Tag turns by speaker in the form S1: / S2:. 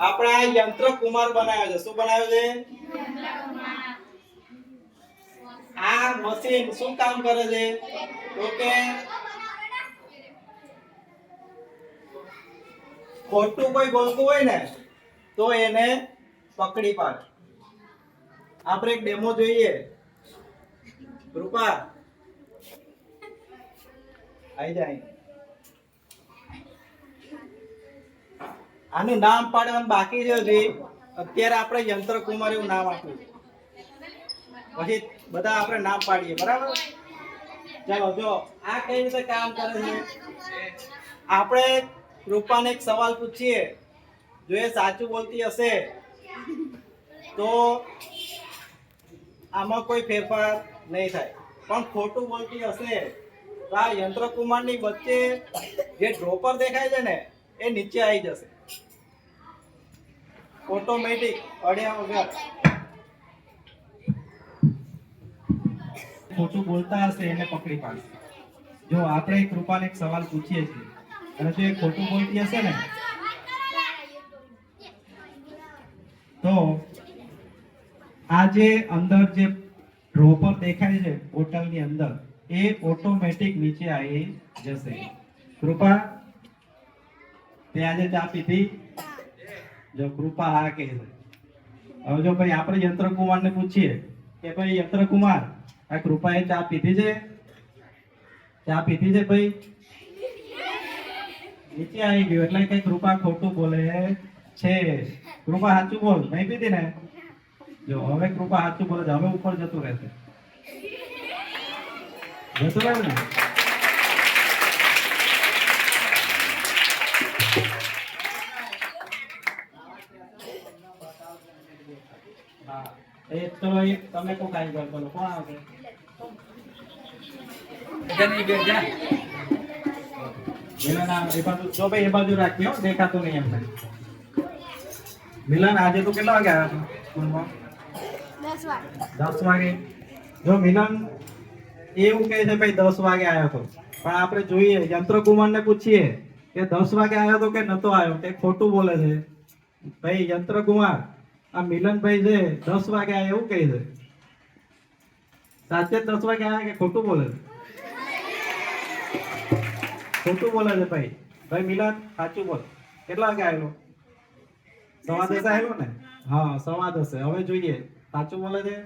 S1: આપણે યંત્ર કુમાર બનાવ્યો છે. શું બનાવ્યો છે? આ મશીન શું કામ કરે છે? તો ખોટું કોઈ બોલતું હોય ને, તો એને પકડી પાડ. આપણે એક ડેમો જોઈએ. રૂપા. આઈ જાય. આનું નામ પાડવાનું બાકી છે. હજી અત્યારે આપણે યંત્ર કુમાર એવું નામ આપ્યું પછી બધા આપણે નામ પાડીએ, બરાબર? ચાલો, જો, આ કઈ રીતે કામ કરે છે? આપણે કૃપાને એક સવાલ પૂછીએ. જો એ સાચું બોલતી હશે, તો આમાં કોઈ ફેરફાર નહીં થાય. પણ ખોટું બોલતી હશે, તો આ યંત્ર કુમારની વચ્ચે જે ડ્રોપર દેખાય છે ને, એ નીચે આવી જશે. ઓટોમેટિક અડ્યા વગર ખોટું બોલતા હશે એને પકડી પાડશે. જો આપણે કૃપાને એક સવાલ પૂછીએ છીએ, અને જો એ ખોટું બોલતી હશે ને, તો આ જે અંદર જે ડ્રોપર દેખાય છે બોટલની અંદર, એ ઓટોમેટિક નીચે આવી જશે. કૃપા તે આજે ચા પીધી જો કૃપા હા છે. હવે જો ભાઈ આપણે યંત્રકુમારને પૂછીએ કે ભાઈ, યંત્રકુમાર, આ કૃપાએ ચા પીધી છે? ચા પીધી છે ભાઈ? નીચે આવી ગયું, એટલે કઈ કૃપા ખોટું બોલે છે. કૃપા સાચું બોલ, નહીં પીધી ને? જો, હવે કૃપા સાચું બોલે હવે ઉપર જતું રહેશે. જતું રહ્યું ને? એ આવી? મિલન આ એ બાજુ જો ભાઈ એ બાજુ રાખી હો નહીં એમને મિલન આજે તો કેટલા વાગે આવ્યા સ્કૂલમાં? વાગે. જો મિલન એવું કહે છે ભાઈ દસ વાગે આવ્યો તો. પણ આપણે જોઈએ યંત્રકુમારને પૂછીએ કે દસ વાગે આવ્યો તો કે નતો આવ્યો? કે ખોટું બોલે છે. ભાઈ યંત્રકુમાર આ મિલનભાઈ છે દસ વાગે આ એવું કહે છે સાચે દસ વાગે આવ્યા કે ખોટું બોલે છે? ખોટું બોલે છે ભાઈ. ભાઈ મિલન, સાચું બોલ. કેટલા વાગે આવેલો? સવા દસે આવેલો ને? હા, સવા દસે. હવે જોઈએ. સાચું બોલે છે?